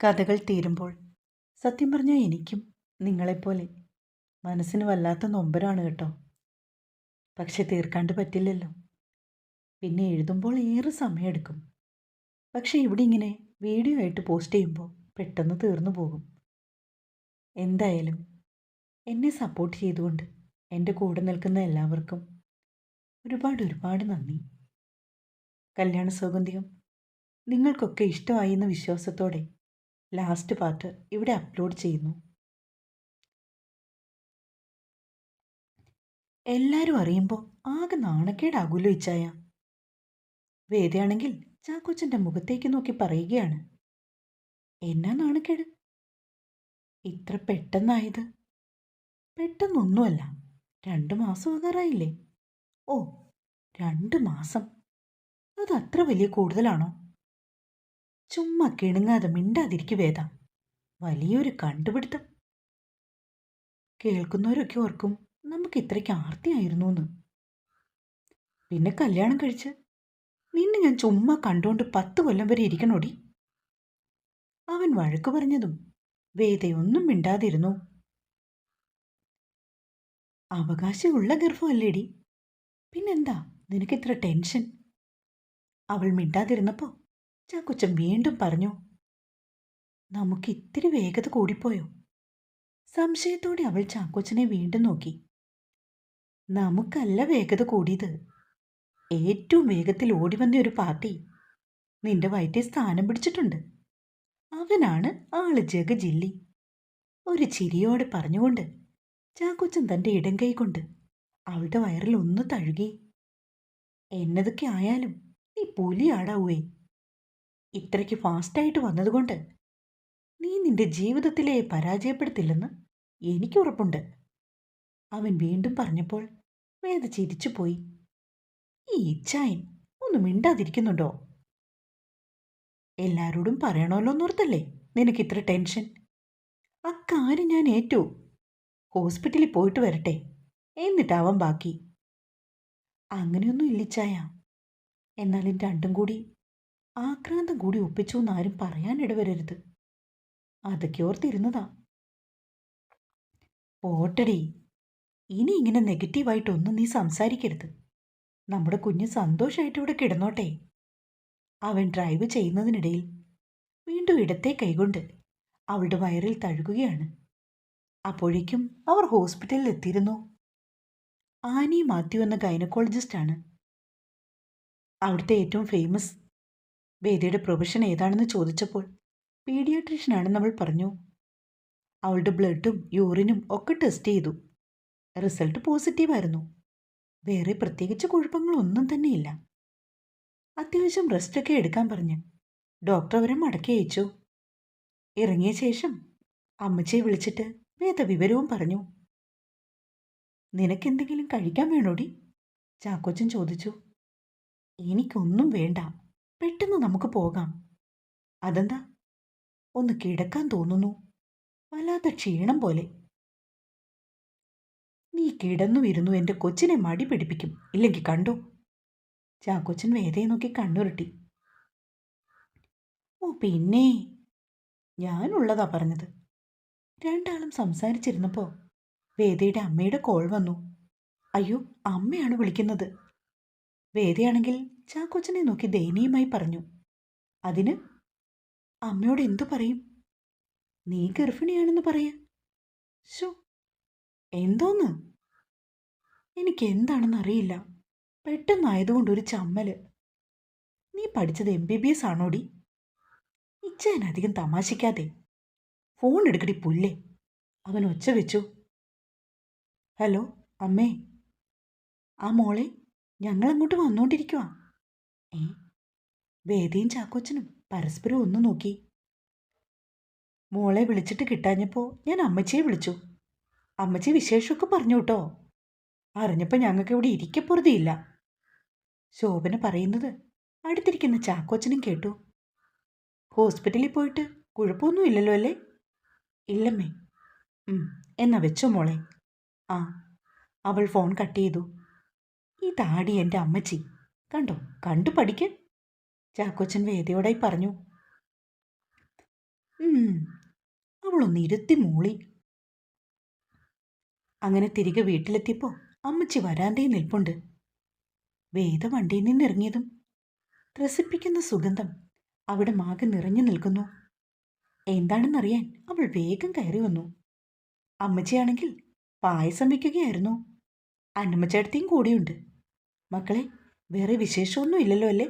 കഥകൾ തീരുമ്പോൾ സത്യം പറഞ്ഞാൽ എനിക്കും നിങ്ങളെപ്പോലെ മനസ്സിന് വല്ലാത്ത നൊമ്പരാണ് കേട്ടോ. പക്ഷെ തീർക്കാണ്ട് പറ്റില്ലല്ലോ. പിന്നെ എഴുതുമ്പോൾ ഏറെ സമയമെടുക്കും. പക്ഷെ ഇവിടെ ഇങ്ങനെ വീഡിയോ ആയിട്ട് പോസ്റ്റ് ചെയ്യുമ്പോൾ പെട്ടെന്ന് തീർന്നു പോകും. എന്തായാലും എന്നെ സപ്പോർട്ട് ചെയ്തുകൊണ്ട് എന്റെ കൂടെ നിൽക്കുന്ന എല്ലാവർക്കും ഒരുപാട് ഒരുപാട് നന്ദി. കല്യാണ സൗഗന്ധികം നിങ്ങൾക്കൊക്കെ ഇഷ്ടമായി എന്ന വിശ്വാസത്തോടെ ലാസ്റ്റ് പാർട്ട് ഇവിടെ അപ്ലോഡ് ചെയ്യുന്നു. എല്ലാവരും അറിയുമ്പോൾ ആകെ നാണക്കേടാകുമല്ലോ ഇച്ചായ വേദയാണെങ്കിൽ ചാക്കോച്ചന്റെ മുഖത്തേക്ക് നോക്കി പറയുകയാണ്. എന്നാ നാണക്കേട്? ഇത്ര പെട്ടെന്നായത്? പെട്ടെന്നൊന്നുമല്ല. രണ്ട് മാസം ആകാറായില്ലേ? ഓ രണ്ട് മാസം. അത് അത്ര വലിയ കൂടുതലാണോ? ചുമ്മാ കിണുങ്ങാതെ മിണ്ടാതിരിക്കു വേദ. വലിയൊരു കണ്ടുപിടുത്തം. കേൾക്കുന്നവരൊക്കെ ഓർക്കും നമുക്ക് ഇത്രയ്ക്ക് ആർത്തിയായിരുന്നു എന്ന് പിന്നെ കല്യാണം കഴിച്ച് നിന്നെ ഞാൻ ചുമ്മാ കണ്ടുകൊണ്ട് പത്ത് കൊല്ലം വരെ ഇരിക്കണോടി? അവൻ വഴക്ക് പറഞ്ഞതും വേദയൊന്നും മിണ്ടാതിരുന്നു. അവകാശമുള്ള ഗർഭമല്ലേടി? പിന്നെന്താ? നിനക്കിത്ര ടെൻഷൻ? അവൾ മിണ്ടാതിരുന്നപ്പോ ചാക്കുച്ചൻ വീണ്ടും പറഞ്ഞു നമുക്ക് ഇത്തിരി വേഗത കൂടിപ്പോയോ? സംശയത്തോടെ അവൾ ചാക്കോച്ചനെ വീണ്ടും നോക്കി. നമുക്കല്ല വേഗത കൂടിയത്. ഏറ്റവും വേഗത്തിൽ ഓടി വന്ന ഒരു പാർട്ടി നിന്റെ വയറ്റിൽ സ്ഥാനം പിടിച്ചിട്ടുണ്ട്. അവനാണ് ആൾ ജഗജില്ലി. ഒരു ചിരിയോടെ പറഞ്ഞുകൊണ്ട് ചാക്കോച്ചൻ തന്റെ ഇടം കൈ കൊണ്ട് അവളുടെ വയറിൽ ഒന്ന് തഴുകി എന്നതൊക്കെ ആയാലും നീ പുലിയാടാവേ. ഇത്രയ്ക്ക് ഫാസ്റ്റായിട്ട് വന്നതുകൊണ്ട് നീ നിന്റെ ജീവിതത്തിലെ പരാജയപ്പെടുത്തില്ലെന്ന് എനിക്ക് ഉറപ്പുണ്ട്. അവൻ വീണ്ടും പറഞ്ഞപ്പോൾ വേദ ചിരിച്ചുപോയി. ഈ ഇച്ഛായൻ ഒന്ന് മിണ്ടാതിരിക്കുന്നുണ്ടോ? എല്ലാരോടും പറയണമല്ലോ എന്നോർത്തല്ലേ നിനക്ക് ഇത്ര ടെൻഷൻ? അക്കാര്യം ഞാൻ ഏറ്റു. ഹോസ്പിറ്റലിൽ പോയിട്ട് വരട്ടെ. എന്നിട്ടാവാം ബാക്കി. അങ്ങനെയൊന്നും ഇല്ലിച്ചായ എന്നാലും രണ്ടും കൂടി ആക്രാന്തം കൂടി ഒപ്പിച്ചു എന്നാരും പറയാനിടവരരുത് അതൊക്കെ ഓർത്തിരുന്നതാ. പോട്ടടി ഇനി ഇങ്ങനെ നെഗറ്റീവായിട്ടൊന്നും നീ സംസാരിക്കരുത്. നമ്മുടെ കുഞ്ഞ് സന്തോഷമായിട്ട് ഇവിടെ കിടന്നോട്ടെ. അവൻ ഡ്രൈവ് ചെയ്യുന്നതിനിടയിൽ വീണ്ടും ഇടത്തെ കൈകൊണ്ട് അവളുടെ വയറിൽ തഴുകുകയാണ്. അപ്പോഴേക്കും അവർ ഹോസ്പിറ്റലിൽ എത്തിയിരുന്നു. ആനി മാത്യു എന്ന ഗൈനക്കോളജിസ്റ്റാണ്. അവിടുത്തെ ഏറ്റവും ഫേമസ് വേദിയുടെ പ്രൊഫഷൻ ഏതാണെന്ന് ചോദിച്ചപ്പോൾ പീഡിയാട്രീഷ്യനാണെന്ന് അവൾ പറഞ്ഞു. അവളുടെ ബ്ലഡും യൂറിനും ഒക്കെ ടെസ്റ്റ് ചെയ്തു. റിസൾട്ട് പോസിറ്റീവായിരുന്നു വേറെ പ്രത്യേകിച്ച് കുഴപ്പങ്ങളൊന്നും തന്നെയില്ല. അത്യാവശ്യം റെസ്റ്റൊക്കെ എടുക്കാൻ പറഞ്ഞ് ഡോക്ടർ അവരെ മടക്കി അയച്ചു. ഇറങ്ങിയ ശേഷം അമ്മച്ചിയെ വിളിച്ചിട്ട് വേദ വിവരവും പറഞ്ഞു നിനക്കെന്തെങ്കിലും കഴിക്കാൻ വേണോടി? ചാക്കോച്ചൻ ചോദിച്ചു. എനിക്കൊന്നും വേണ്ട. പെട്ടെന്ന് നമുക്ക് പോകാം. അതെന്താ? ഒന്ന് കിടക്കാൻ തോന്നുന്നു. വല്ലാത്ത ക്ഷീണം പോലെ. നീ കിടന്നു ഇരുന്നു എന്റെ കൊച്ചിനെ മടി പിടിപ്പിക്കും. ഇല്ലെങ്കിൽ കണ്ടോ? ചാക്കോച്ചൻ വേദയെ നോക്കി കണ്ണുരുട്ടി. ഓ പിന്നെ? ഞാനുള്ളതാ പറഞ്ഞത്. രണ്ടാളും സംസാരിച്ചിരുന്നപ്പോൾ വേദയുടെ അമ്മയുടെ കോൾ വന്നു. അയ്യോ അമ്മയാണ് വിളിക്കുന്നത്. വേദയാണെങ്കിൽ ചാക്കോച്ചനെ നോക്കി ദയനീയമായി പറഞ്ഞു. അതിന് അമ്മയോട് എന്തു പറയും? നീ ഗർഭിണിയാണെന്ന് പറയാ. ശോ എന്തോന്ന്? എനിക്ക് എന്താണെന്ന് അറിയില്ല പെട്ടെന്നായതുകൊണ്ട് ഒരു ചമ്മൽ. നീ പഠിച്ചത് എം ബി ബി എസ് ആണോടി? ഇച്ചാൻ അധികം തമാശിക്കാതെ. ഫോൺ എടുക്കടി പുല്ലേ. അവൻ ഒച്ച വെച്ചു. ഹലോ അമ്മേ. ആ മോളെ ഞങ്ങൾ അങ്ങോട്ട് വന്നുകൊണ്ടിരിക്കുക ഏ? വേദയും ചാക്കോച്ചനും പരസ്പരം ഒന്ന് നോക്കി. മോളെ വിളിച്ചിട്ട് കിട്ടാഞ്ഞപ്പോൾ ഞാൻ അമ്മച്ചിയെ വിളിച്ചു. അമ്മച്ചി വിശേഷമൊക്കെ പറഞ്ഞു കേട്ടോ. അറിഞ്ഞപ്പോൾ ഞങ്ങൾക്ക് ഇവിടെ ഇരിക്കപ്പുറതിയില്ല ശോഭന പറയുന്നത് അടുത്തിരിക്കുന്ന ചാക്കോച്ചനും കേട്ടു. ഹോസ്പിറ്റലിൽ പോയിട്ട് കുഴപ്പമൊന്നും ഇല്ലല്ലോ അല്ലേ? ഇല്ലമ്മേ. എന്നാ വെച്ചോ മോളെ. ആ അവൾ ഫോൺ കട്ട് ചെയ്തു. ഈ താടി എന്റെ അമ്മച്ചി. കണ്ടോ? കണ്ടു പഠിക്ക്. ചാക്കോച്ചൻ വേദയോടായി പറഞ്ഞു. "ഉം, ഒന്ന് അവളൊന്ന് ഇരുത്തി മൂളി. അങ്ങനെ തിരികെ വീട്ടിലെത്തിയപ്പോൾ അമ്മച്ചി വരാന്തയിൽ നിൽപ്പുണ്ട്. വേദ വണ്ടിയിൽ നിന്നിറങ്ങിയതും ത്രസിപ്പിക്കുന്ന സുഗന്ധം അവിടെ മാകെ നിറഞ്ഞു നിൽക്കുന്നു. എന്താണെന്നറിയാൻ അവൾ വേഗം കയറി വന്നു. അമ്മച്ചിയാണെങ്കിൽ പായസം വയ്ക്കുകയായിരുന്നു. അന്നമ്മച്ചേട്ടത്തെയും കൂടിയുണ്ട്. മക്കളെ വേറെ വിശേഷമൊന്നും ഇല്ലല്ലോ അല്ലേ?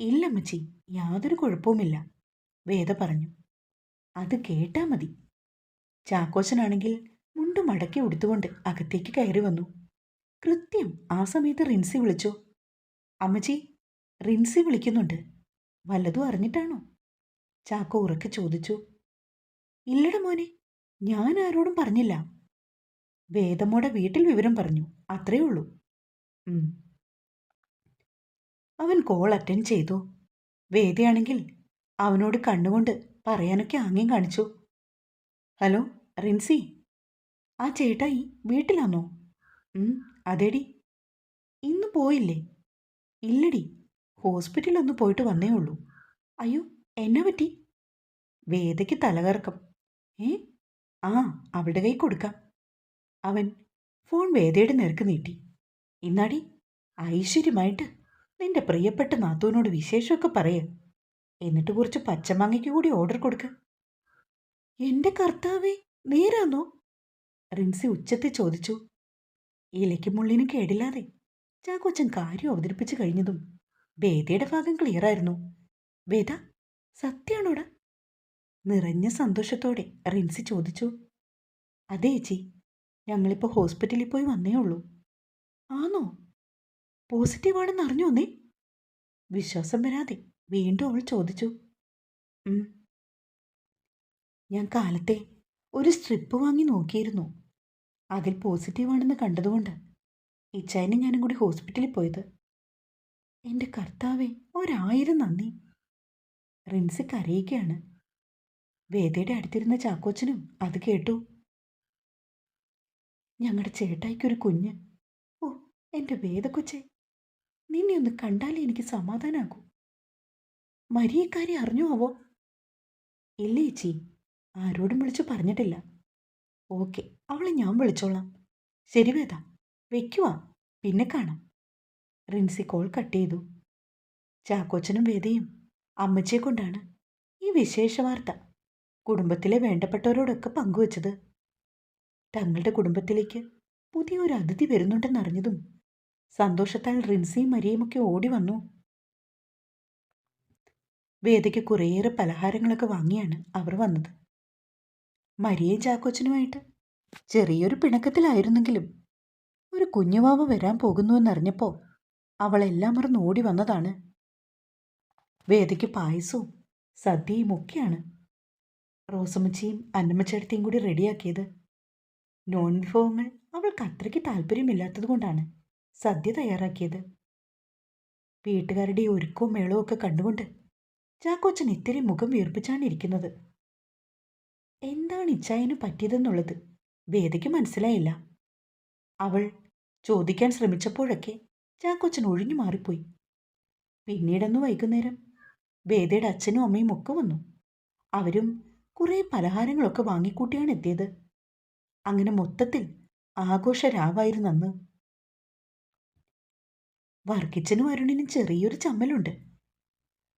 ഇല്ല അമ്മച്ചി യാതൊരു കുഴപ്പവുമില്ല. വേദ പറഞ്ഞു. അത് കേട്ടാ മതി. ചാക്കോച്ചനാണെങ്കിൽ മുണ്ട് മടക്കി ഉടുത്തുകൊണ്ട് അകത്തേക്ക് കയറി വന്നു. കൃത്യം ആ സമയത്ത് റിൻസി വിളിച്ചു? അമ്മച്ചി റിൻസി വിളിക്കുന്നുണ്ട്. വല്ലതും അറിഞ്ഞിട്ടാണോ? ചാക്കോ ഉറക്കെ ചോദിച്ചു. ഇല്ലട മോനെ ഞാൻ ആരോടും പറഞ്ഞില്ല. വേദമ്മയുടെ വീട്ടിൽ വിവരം പറഞ്ഞു. അത്രേ ഉള്ളൂ. അവൻ കോൾ അറ്റൻഡ് ചെയ്തു. വേദിയാണെങ്കിൽ അവനോട് കണ്ണുകൊണ്ട് പറയാനൊക്കെ ആംഗ്യം കാണിച്ചു. ഹലോ റിൻസി. ആ ചേട്ടായി വീട്ടിലാണോ അതേടി. ഇന്ന് പോയില്ലേ? ഇല്ലടി ഹോസ്പിറ്റലൊന്ന് പോയിട്ട് വന്നേ ഉള്ളൂ. അയ്യോ എന്നെ പറ്റി? വേദയ്ക്ക് തലകറക്കം. ഏ? ആ അവളുടെ കൈ കൊടുക്കാം. അവൻ ഫോൺ വേദയുടെ നേർക്ക് നീട്ടി. ഇന്നാടി ഐശ്വര്യമായിട്ട് നിന്റെ പ്രിയപ്പെട്ട നാത്തൂനോട് വിശേഷമൊക്കെ പറയ. എന്നിട്ട് കുറച്ച് പച്ചമാങ്ങയ്ക്ക് കൂടി ഓർഡർ കൊടുക്ക. എന്റെ കർത്താവേ നേരാന്നോ? റിൻസി ഉച്ചത്തിൽ ചോദിച്ചു. ഇലയ്ക്ക് മുള്ളിനും കേടില്ലാതെ ചാക്കോച്ചൻ കാര്യം അവതരിപ്പിച്ചു കഴിഞ്ഞതും വേദയുടെ ഭാഗം ക്ലിയർ ആയിരുന്നു വേദ സത്യാണോടാ? നിറഞ്ഞ സന്തോഷത്തോടെ റിൻസി ചോദിച്ചു. അതെ ചേച്ചി ഞങ്ങളിപ്പോൾ ഹോസ്പിറ്റലിൽ പോയി വന്നേ ഉള്ളൂ. ആണോ പോസിറ്റീവാണെന്ന് അറിഞ്ഞു വന്നേ. വിശ്വാസം വരാതെ വീണ്ടും അവൾ ചോദിച്ചു ഞാൻ കാലത്തെ ഒരു സ്ട്രിപ്പ് വാങ്ങി നോക്കിയിരുന്നു. അതിൽ പോസിറ്റീവാണെന്ന് കണ്ടതുകൊണ്ട് ഇച്ചായനും ഞാനും കൂടി ഹോസ്പിറ്റലിൽ പോയത്. എന്റെ കർത്താവെ ഒരായിരം നന്ദി. റിൻസി കരയുകയാണ്. വേദയുടെ അടുത്തിരുന്ന ചാക്കോച്ചനും അത് കേട്ടു. ഞങ്ങളുടെ ചേട്ടായിക്കൊരു കുഞ്ഞ്. ഓ എന്റെ വേദക്കൊച്ചെ നിന്നെ ഒന്ന് കണ്ടാലേ എനിക്ക് സമാധാനാകൂ. മരിയക്കാരി അറിഞ്ഞോ അവോ ഇല്ല ചേച്ചി ആരോടും വിളിച്ചു പറഞ്ഞിട്ടില്ല. ഓക്കെ അവളെ ഞാൻ വിളിച്ചോളാം. ശരി വേദ വെക്കുക പിന്നെ കാണാം. റിൻസി കോൾ കട്ട് ചെയ്തു. ചാക്കോച്ചനും വേദയും അമ്മച്ചിയെ കൊണ്ടാണ് ഈ വിശേഷ വാർത്ത കുടുംബത്തിലെ വേണ്ടപ്പെട്ടവരോടൊക്കെ പങ്കുവച്ചത്. തങ്ങളുടെ കുടുംബത്തിലേക്ക് പുതിയൊരു അതിഥി വരുന്നുണ്ടെന്നറിഞ്ഞതും സന്തോഷത്താൽ റിൻസിയും മരിയുമൊക്കെ ഓടി വന്നു. വേദയ്ക്ക് കുറേയേറെ പലഹാരങ്ങളൊക്കെ വാങ്ങിയാണ് അവർ വന്നത്. മരിയയും ചാക്കോച്ചനുമായിട്ട് ചെറിയൊരു പിണക്കത്തിലായിരുന്നെങ്കിലും ഒരു കുഞ്ഞുവാവ വരാൻ പോകുന്നുവെന്നറിഞ്ഞപ്പോൾ അവളെല്ലാം മറന്ന് ഓടി വന്നതാണ്. വേദയ്ക്ക് പായസവും സദ്യയും ഒക്കെയാണ് റോസമ്മച്ചിയും അന്നമ്മച്ചേട്ടത്തിയും കൂടി റെഡിയാക്കിയത്. നോൺ വിഭവങ്ങൾ അവൾക്ക് അത്രയ്ക്ക് താല്പര്യമില്ലാത്തത് കൊണ്ടാണ്. സദ്യ തയ്യാറാക്കിയത്. വീട്ടുകാരുടെ ഒരുക്കവും മേളവും ഒക്കെ കണ്ടുകൊണ്ട് ചാക്കോച്ചൻ ഇത്തിരി മുഖം വീർപ്പിച്ചാണ് ഇരിക്കുന്നത്. എന്താണ് ഇച്ചായന് പറ്റിയതെന്നുള്ളത് വേദയ്ക്ക് മനസ്സിലായില്ല. അവൾ ചോദിക്കാൻ ശ്രമിച്ചപ്പോഴൊക്കെ ചാക്കോച്ചൻ ഒഴിഞ്ഞു മാറിപ്പോയി. പിന്നീടന്ന് വൈകുന്നേരം വേദയുടെ അച്ഛനും അമ്മയും ഒക്കെ വന്നു. അവരും കുറേ പലഹാരങ്ങളൊക്കെ വാങ്ങിക്കൂട്ടിയാണ് എത്തിയത്. അങ്ങനെ മൊത്തത്തിൽ ആഘോഷരാവായിരുന്നു അന്ന് വർക്കിച്ചനും അരുണിനും ചെറിയൊരു ചമ്മലുണ്ട്.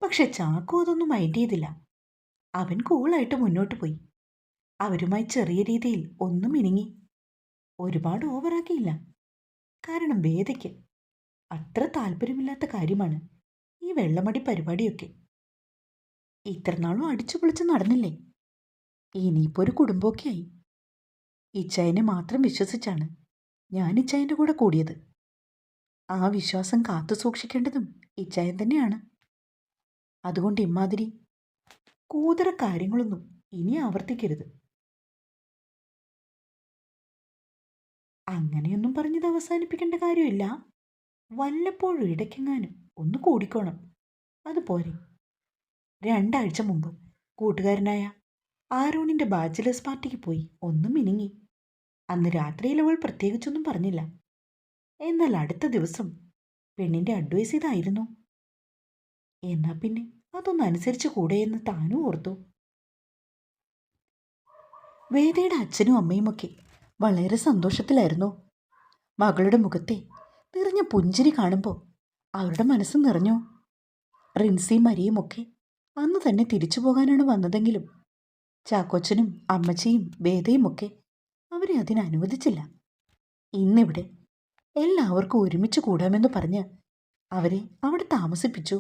പക്ഷെ ചാക്കോ അതൊന്നും മൈൻഡ് ചെയ്തില്ല. അവൻ കൂളായിട്ട് മുന്നോട്ട് പോയി. അവരുമായി ചെറിയ രീതിയിൽ ഒന്നും ഇനിങ്ങി ഒരുപാട് ഓവറാക്കിയില്ല. കാരണം വേദയ്ക്ക് അത്ര താല്പര്യമില്ലാത്ത കാര്യമാണ് ഈ വെള്ളമടി പരിപാടിയൊക്കെ. ഇത്രനാളും അടിച്ചു പൊളിച്ച് നടന്നില്ലേ? ഇനിയിപ്പോൾ ഒരു കുടുംബമൊക്കെ ആയി. ഇച്ചായനെ മാത്രം വിശ്വസിച്ചാണ് ഞാൻ ഇച്ചായന്റെ കൂടെ കൂടിയത്. ആ വിശ്വാസം കാത്തു സൂക്ഷിക്കേണ്ടതും ഇച്ചായൻ തന്നെയാണ്. അതുകൊണ്ട് ഇമ്മാതിരി കൂതറ കാര്യങ്ങളൊന്നും ഇനി ആവർത്തിക്കരുത്. അങ്ങനെയൊന്നും പറഞ്ഞത് അവസാനിപ്പിക്കേണ്ട കാര്യമില്ല. വല്ലപ്പോഴും ഇടയ്ക്കെങ്ങാനും ഒന്ന് കൂടിക്കോണം. അതുപോരെ രണ്ടാഴ്ച മുമ്പ് കൂട്ടുകാരനായ ആരോണിന്റെ ബാച്ചിലേഴ്സ് പാർട്ടിക്ക് പോയി ഒന്നും മിനുങ്ങി. അന്ന് രാത്രിയിൽ അവൾ പ്രത്യേകിച്ചൊന്നും പറഞ്ഞില്ല. എന്നാൽ അടുത്ത ദിവസം പെണ്ണിന്റെ അഡ്വൈസ് ഇതായിരുന്നു. എന്നാ പിന്നെ അതൊന്നനുസരിച്ച് കൂടെ എന്ന് താനും ഓർത്തു. വേദയുടെ അച്ഛനും അമ്മയുമൊക്കെ വളരെ സന്തോഷത്തിലായിരുന്നു. മകളുടെ മുഖത്തെ നിറഞ്ഞ പുഞ്ചിരി കാണുമ്പോൾ അവരുടെ മനസ്സ് നിറഞ്ഞു. റിൻസിയും മരിയുമൊക്കെ അന്ന് തന്നെ തിരിച്ചു പോകാനാണ് വന്നതെങ്കിലും ചാക്കോച്ചനും അമ്മച്ചിയും വേദയുമൊക്കെ അവരെ അതിനനുവദിച്ചില്ല ഇന്നിവിടെ എല്ലാവർക്കും ഒരുമിച്ച് കൂടാമെന്ന് പറഞ്ഞ് അവരെ അവിടെ താമസിപ്പിച്ചു.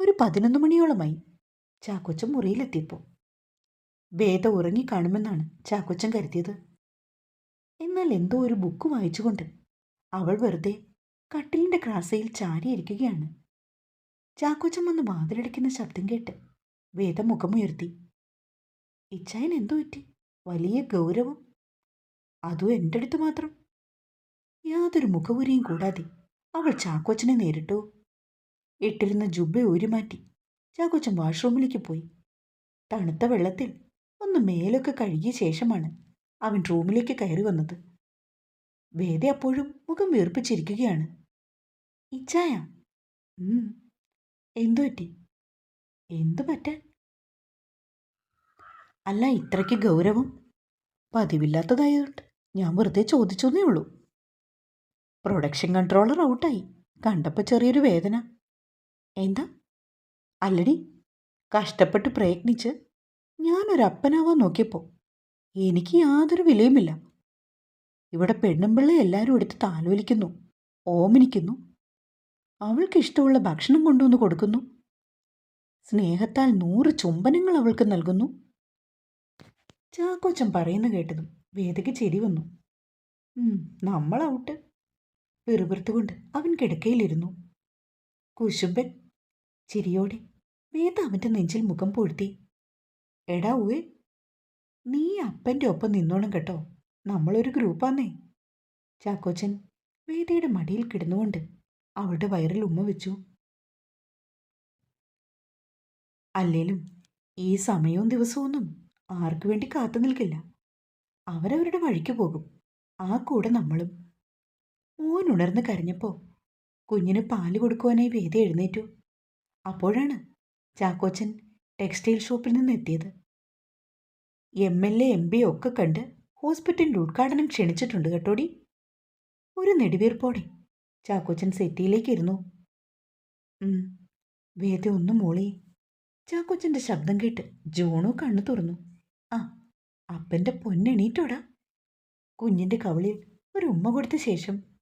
ഒരു പതിനൊന്ന് മണിയോളമായി ചാക്കോച്ചൻ മുറിയിലെത്തിയപ്പോൾ. വേദ ഉറങ്ങിക്കാണുമെന്നാണ് ചാക്കോച്ചൻ കരുതിയത്. എന്നാൽ എന്തോ ഒരു ബുക്ക് വായിച്ചുകൊണ്ട് അവൾ വെറുതെ കട്ടിലിന്റെ ക്രാസയിൽ ചാരിയിരിക്കുകയാണ്. ചാക്കോച്ചൻ വന്ന് വാതിലടിക്കുന്ന ശബ്ദം കേട്ട് വേദ മുഖമുയർത്തി. ഇച്ചായൻ എന്തോ പറ്റി? വലിയ ഗൗരവം. അതും എന്റെ അടുത്ത് മാത്രം. യാതൊരു മുഖവുരിയും കൂടാതെ അവൾ ചാക്കോച്ചനെ നേരിട്ടു. ഇട്ടിരുന്ന ജുബ്ബ ഊരിമാറ്റി. ചാക്കോച്ചൻ വാഷ്റൂമിലേക്ക് പോയി. തണുത്ത വെള്ളത്തിൽ ഒന്ന് മേലൊക്കെ കഴുകിയ ശേഷമാണ് അവൻ റൂമിലേക്ക് കയറി വന്നത്. വേദ അപ്പോഴും മുഖം വീർപ്പിച്ചിരിക്കുകയാണ്. ഇച്ചായ? എന്തു പറ്റി? എന്തു പറ്റാൻ അല്ല ഇത്രയ്ക്ക് ഗൗരവം പതിവില്ലാത്തതായതുകൊണ്ട് ഞാൻ വെറുതെ ചോദിച്ചെന്നേ ഉള്ളൂ. പ്രൊഡക്ഷൻ കൺട്രോളർ ഔട്ടായി. കണ്ടപ്പോൾ ചെറിയൊരു വേദന. എന്താ? അല്ലടി കഷ്ടപ്പെട്ട് പ്രയത്നിച്ച് ഞാനൊരപ്പനാവാൻ നോക്കിയപ്പോൾ എനിക്ക് യാതൊരു വിലയുമില്ല. ഇവിടെ പെണ്ണും പെണ്ണുമ്പിള്ള എല്ലാവരും എടുത്ത് താലോലിക്കുന്നു ഓമനിക്കുന്നു. അവൾക്ക് ഇഷ്ടമുള്ള ഭക്ഷണം കൊണ്ടുവന്ന് കൊടുക്കുന്നു. സ്നേഹത്താൽ നൂറ് ചുംബനങ്ങൾ അവൾക്ക് നൽകുന്നു. ചാക്കോച്ചൻ പറയുന്ന കേട്ടതും വേദയ്ക്ക് ചെരി വന്നു. നമ്മൾ ഔട്ട്. വെറുപെറുത്തുകൊണ്ട് അവൻ കിടക്കയിലിരുന്നു. കുശുമ്പൻ ചിരിയോടെ വേദ അവന്റെ നെഞ്ചിൽ മുഖം പൊഴുത്തി. എടാ ഊവേ നീ അപ്പന്റെ ഒപ്പം നിന്നോണം കേട്ടോ. നമ്മളൊരു ഗ്രൂപ്പാന്നേ. ചാക്കോച്ചൻ വേദയുടെ മടിയിൽ കിടന്നുകൊണ്ട് അവളുടെ വയറിൽ ഉമ്മ വെച്ചു. അല്ലേലും ഈ സമയവും ദിവസവും ആർക്കു വേണ്ടി കാത്തു നിൽക്കില്ല. അവരവരുടെ വഴിക്ക് പോകും. ആ കൂടെ നമ്മളും. മോൻ ഉണർന്ന് കരഞ്ഞപ്പോൾ കുഞ്ഞിന് പാൽ കൊടുക്കുവാനായി വേദ എഴുന്നേറ്റു. അപ്പോഴാണ് ചാക്കോച്ചൻ ടെക്സ്റ്റൈൽ ഷോപ്പിൽ നിന്ന് എത്തിയത്. എം എൽ എ എം ഒക്കെ കണ്ട് ഹോസ്പിറ്റലിന്റെ ഉദ്ഘാടനം ക്ഷണിച്ചിട്ടുണ്ട് കേട്ടോടി? ഒരു നെടുവീർപ്പോടെ ചാക്കോച്ചൻ സെറ്റിയിലേക്ക് ഇരുന്നു. വേദ ഒന്ന് മോളി. ചാക്കോച്ചന്റെ ശബ്ദം കേട്ട് ജോണു കണ്ണു തുറന്നു. ആ അപ്പന്റെ പൊന്നെണീറ്റോടാ. കുഞ്ഞിന്റെ കവളിൽ ഒരു ഉമ്മ കൊടുത്ത ശേഷം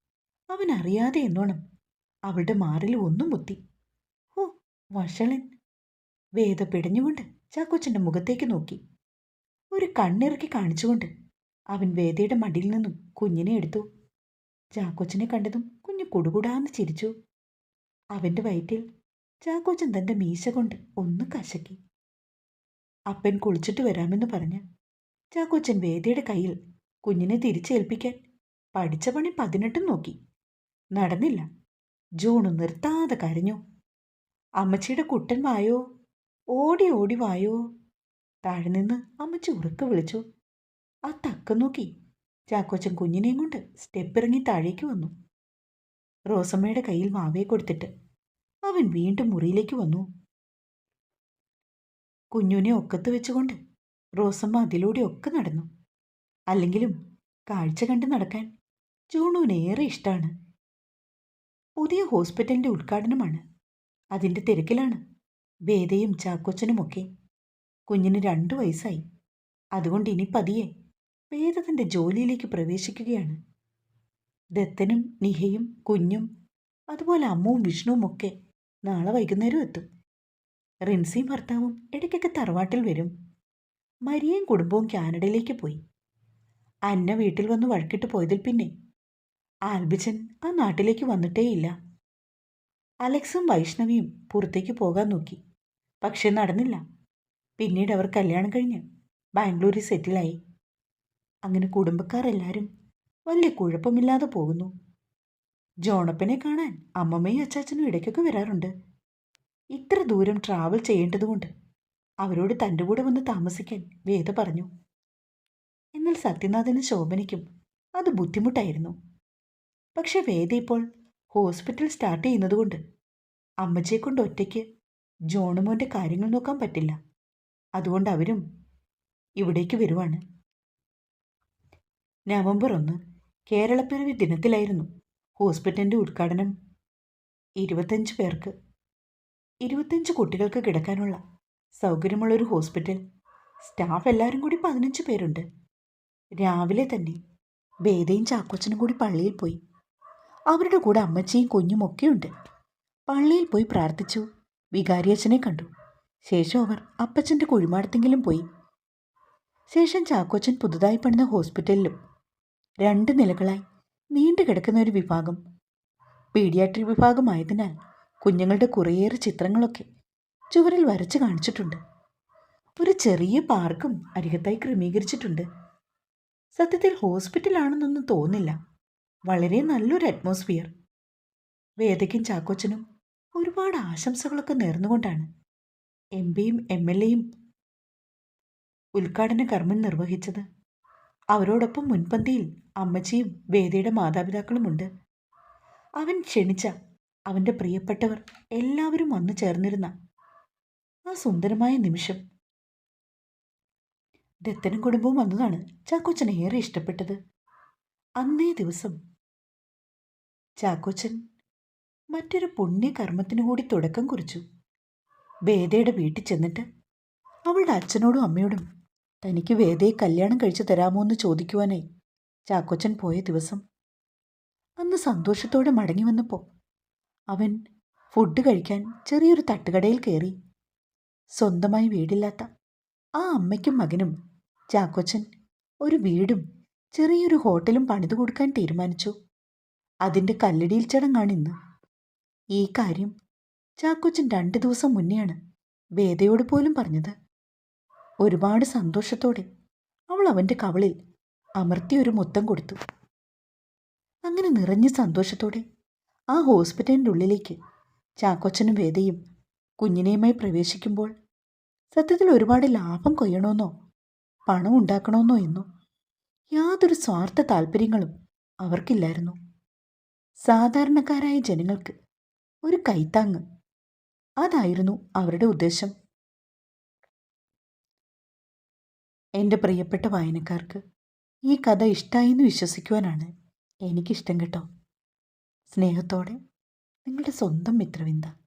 അവൻ അറിയാതെ എന്നോണം അവളുടെ മാറിൽ ഒന്നും മുത്തി. ഹോ വഷളൻ. വേദ പിടഞ്ഞുകൊണ്ട് ചാക്കോച്ചന്റെ മുഖത്തേക്ക് നോക്കി. ഒരു കണ്ണിറക്കി കാണിച്ചുകൊണ്ട് അവൻ വേദയുടെ മടിയിൽ നിന്നും കുഞ്ഞിനെ എടുത്തു. ചാക്കോച്ചനെ കണ്ടതും കുഞ്ഞ് കുടുകുടാന്ന് ചിരിച്ചു. അവന്റെ വയറ്റിൽ ചാക്കോച്ചൻ തന്റെ മീശ കൊണ്ട് ഒന്ന് കശക്കി. അപ്പൻ കുളിച്ചിട്ട് വരാമെന്ന് പറഞ്ഞ് ചാക്കോച്ചൻ വേദയുടെ കയ്യിൽ കുഞ്ഞിനെ തിരിച്ചേൽപ്പിക്കാൻ പഠിച്ച പണി പതിനെട്ടും നോക്കി. നടന്നില്ല. ജോണു നിർത്താതെ കരഞ്ഞു. അമ്മച്ചിയുടെ കുട്ടൻ വായോ? ഓടി ഓടി വായോ? താഴെ നിന്ന് അമ്മച്ചി ഉറക്ക വിളിച്ചു. ആ തക്ക നോക്കി ചാക്കോച്ചൻ കുഞ്ഞിനെയും കൊണ്ട് സ്റ്റെപ്പ് ഇറങ്ങി താഴേക്ക് വന്നു. റോസമ്മയുടെ കയ്യിൽ മാവേ കൊടുത്തിട്ട് അവൻ വീണ്ടും മുറിയിലേക്ക് വന്നു. കുഞ്ഞുനെ ഒക്കത്ത് വെച്ചുകൊണ്ട് റോസമ്മ അതിലൂടെ ഒക്കെ നടന്നു. അല്ലെങ്കിലും കാഴ്ച കണ്ട് നടക്കാൻ ജൂണുവിന് ഏറെ ഇഷ്ടമാണ് പുതിയ ഹോസ്പിറ്റലിന്റെ ഉദ്ഘാടനമാണ്. അതിന്റെ തിരക്കിലാണ്. വേദയും ചാക്കോച്ചനുമൊക്കെ. കുഞ്ഞിന് രണ്ടു വയസ്സായി. അതുകൊണ്ട് ഇനി പതിയെ വേദ തന്റെ ജോലിയിലേക്ക് പ്രവേശിക്കുകയാണ്. ദത്തനും നിഹയും കുഞ്ഞും അതുപോലെ അമ്മുവും വിഷ്ണുവും ഒക്കെ നാളെ വൈകുന്നേരം എത്തും. റിൻസിയും ഭർത്താവും ഇടയ്ക്കൊക്കെ തറവാട്ടിൽ വരും. മരിയയും കുടുംബവും കാനഡയിലേക്ക് പോയി. അന്ന വീട്ടിൽ വന്ന് വഴക്കിട്ട് പോയതിൽ പിന്നെ ആൽബിച്ചൻ ആ നാട്ടിലേക്ക് വന്നിട്ടേയില്ല. അലക്സും വൈഷ്ണവിയും പുറത്തേക്ക് പോകാൻ നോക്കി. പക്ഷെ നടന്നില്ല. പിന്നീട് അവർ കല്യാണം കഴിഞ്ഞ് ബാംഗ്ലൂരിൽ സെറ്റിലായി. അങ്ങനെ കുടുംബക്കാർ എല്ലാവരും വലിയ കുഴപ്പമില്ലാതെ പോകുന്നു. ജോണപ്പനെ കാണാൻ അമ്മമ്മയും അച്ചാച്ചനും ഇടയ്ക്കൊക്കെ വരാറുണ്ട്. ഇത്ര ദൂരം ട്രാവൽ ചെയ്യേണ്ടതുകൊണ്ട് അവരോട് തന്റെ കൂടെ വന്ന് താമസിക്കാൻ വേദ പറഞ്ഞു. എന്നാൽ സത്യനാഥനും ശോഭനയ്ക്കും അത് ബുദ്ധിമുട്ടായിരുന്നു. പക്ഷെ വേദ ഇപ്പോൾ ഹോസ്പിറ്റൽ സ്റ്റാർട്ട് ചെയ്യുന്നതുകൊണ്ട് അമ്മച്ചിയെ കൊണ്ട് ഒറ്റയ്ക്ക് ജോണുമോന്റെ കാര്യങ്ങൾ നോക്കാൻ പറ്റില്ല. അതുകൊണ്ട് അവരും ഇവിടേക്ക് വരുവാണ്. നവംബർ ഒന്ന് കേരളപ്പിറവി ദിനത്തിലായിരുന്നു ഹോസ്പിറ്റലിന്റെ ഉദ്ഘാടനം. ഇരുപത്തഞ്ച് പേർക്ക് ഇരുപത്തഞ്ച് കുട്ടികൾക്ക് കിടക്കാനുള്ള സൗകര്യമുള്ളൊരു ഹോസ്പിറ്റൽ. സ്റ്റാഫ് എല്ലാവരും കൂടി പതിനഞ്ച് പേരുണ്ട്. രാവിലെ തന്നെ വേദയും ചാക്കോച്ചനും കൂടി പള്ളിയിൽ പോയി. അവരുടെ കൂടെ അമ്മച്ചിയും കുഞ്ഞും ഒക്കെയുണ്ട്. പള്ളിയിൽ പോയി പ്രാർത്ഥിച്ചു. വികാരിയച്ഛനെ കണ്ടു. ശേഷം അവർ അപ്പച്ചന്റെ കുഴിമാടത്തെങ്കിലും പോയി. ശേഷം ചാക്കോച്ചൻ പുതുതായി പണിത ഹോസ്പിറ്റലിലും രണ്ട് നിലകളായി നീണ്ടു കിടക്കുന്ന ഒരു വിഭാഗം. പീഡിയാട്രിക് വിഭാഗമായതിനാൽ കുഞ്ഞുങ്ങളുടെ കുറേയേറെ ചിത്രങ്ങളൊക്കെ ചുവരിൽ വരച്ച് കാണിച്ചിട്ടുണ്ട്. ഒരു ചെറിയ പാർക്കും അരികത്തായി ക്രമീകരിച്ചിട്ടുണ്ട്. സത്യത്തിൽ ഹോസ്പിറ്റലാണെന്നൊന്നും തോന്നില്ല. വളരെ നല്ലൊരു അറ്റ്മോസ്ഫിയർ വേദയ്ക്കും ചാക്കോച്ചനും ഒരുപാട് ആശംസകളൊക്കെ നേർന്നുകൊണ്ടാണ് എം പിയും എം എൽ എയും ഉദ്ഘാടന കർമ്മം നിർവഹിച്ചത്. അവരോടൊപ്പം മുൻപന്തിയിൽ അമ്മച്ചിയും വേദയുടെ മാതാപിതാക്കളുമുണ്ട്. അവൻ ക്ഷണിച്ച അവന്റെ പ്രിയപ്പെട്ടവർ എല്ലാവരും വന്നു ചേർന്നിരുന്ന ആ സുന്ദരമായ നിമിഷം ദത്തനും കുടുംബവും വന്നതാണ് ചാക്കോച്ചന് ഏറെ ഇഷ്ടപ്പെട്ടത്. അന്നേ ദിവസം ചാക്കോച്ചൻ മറ്റൊരു പുണ്യകർമ്മത്തിനു കൂടി തുടക്കം കുറിച്ചു. വേദയുടെ വീട്ടിൽ ചെന്നിട്ട് അവളുടെ അച്ഛനോടും അമ്മയോടും തനിക്ക് വേദയെ കല്യാണം കഴിച്ചു തരാമോ എന്ന് ചോദിക്കുവാനായി ചാക്കോച്ചൻ പോയ ദിവസം അന്ന് സന്തോഷത്തോടെ മടങ്ങി വന്നപ്പോൾ അവൻ ഫുഡ് കഴിക്കാൻ ചെറിയൊരു തട്ടുകടയിൽ കയറി. സ്വന്തമായി വീടില്ലാത്ത ആ അമ്മയ്ക്കും മകനും ചാക്കോച്ചൻ ഒരു വീടും ചെറിയൊരു ഹോട്ടലും പണിതു കൊടുക്കാൻ തീരുമാനിച്ചു. അതിന്റെ കല്ലടിയിൽ ചടങ്ങാണ് ഇന്ന്. ഈ കാര്യം ചാക്കോച്ചൻ രണ്ട് ദിവസം മുന്നെയാണ് വേദയോട് പോലും പറഞ്ഞത്. ഒരുപാട് സന്തോഷത്തോടെ അവൾ അവന്റെ കവളിൽ അമർത്തി ഒരു മുത്തം കൊടുത്തു. അങ്ങനെ നിറഞ്ഞ സന്തോഷത്തോടെ ആ ഹോസ്പിറ്റലിന്റെ ഉള്ളിലേക്ക് ചാക്കോച്ചനും വേദയും കുഞ്ഞിനെയുമായി പ്രവേശിക്കുമ്പോൾ സത്യത്തിൽ ഒരുപാട് ലാഭം കൊയ്യണമെന്നോ പണം ഉണ്ടാക്കണമെന്നോ എന്നോ യാതൊരു സ്വാർത്ഥ താല്പര്യങ്ങളും അവർക്കില്ലായിരുന്നു. സാധാരണക്കാരായ ജനങ്ങൾക്ക് ഒരു കൈത്താങ്ങ്. അതായിരുന്നു അവരുടെ ഉദ്ദേശം. എന്റെ പ്രിയപ്പെട്ട വായനക്കാർക്ക് ഈ കഥ ഇഷ്ടമായി എന്ന് വിശ്വസിക്കുവാനാണ് എനിക്കിഷ്ടം കേട്ടോ. സ്നേഹത്തോടെ നിങ്ങളുടെ സ്വന്തം മിത്രവിന്ദ.